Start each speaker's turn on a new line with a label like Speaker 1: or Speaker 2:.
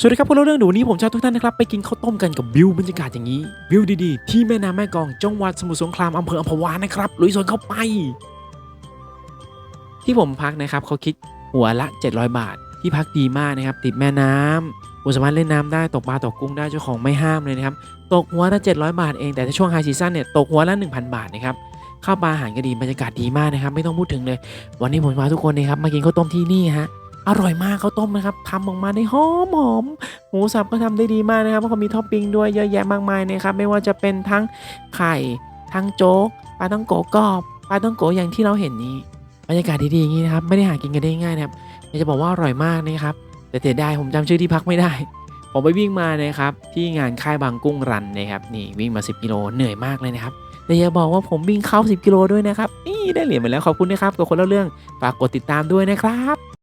Speaker 1: สวัสดีครับพวกเราเรื่องหนูนี้ผมชาทุกท่านนะครับ ไปกินข้าวต้มกันกับวิวบรรยากาศอย่างนี้ วิวดีๆ ที่แม่น้ำแม่กองจังหวัดสมุทรสงครามอำเภออัมพวานะครับลุยสวนเข้าไป ที่ผมพักนะครับเขาคิดหัวละ 700 บาท ที่พักดีมากนะครับติดแม่น้ำคุณสามารถเล่นน้ำได้ตกปลาตกกุ้งได้เจ้าของไม่ห้ามเลยนะครับตกหัวละ700 บาทเองแต่ถ้าช่วงไฮซีซั่นเนี่ยตกหัวละ 1,000 บาทนะครับข้าวปลาอาหารก็ดีบรรยากาศดีมากนะครับไม่ต้องพูดถึงเลย วันนี้ผมพาทุกคนนะครับมากินข้าวต้มที่นี่ฮะ อร่อยมากข้าวต้มนะครับทำออกมาได้หอมหอมหมูสับก็ทำได้ดีมากนะครับเพราะเขามีท็อปปิ้งด้วยเยอะแยะมากมายนะครับไม่ว่าจะเป็นทั้งไข่ทั้งโจ๊กปลาต้องโกกรอบปลาต้องโกอย่างที่เราเห็นนี้บรรยากาศดีๆอย่างนี้นะครับไม่ได้หากินกันได้ง่ายนะครับอยากจะบอกว่าอร่อยมากนะครับแต่เสียดายผมจำชื่อที่พักไม่ได้ ผมไปวิ่งมานะครับที่งานค่ายบางกุ้งรันนะครับนี่วิ่งมา 10 กิโลเหนื่อยมากเลยนะครับแต่อย่าบอกว่าผมวิ่งเข้า 10 กิโลด้วยนะครับนี่ได้เหรียญไปแล้วขอบคุณนะครับกับคนเล่าเรื่องฝากกดติดตามด้วยนะครับ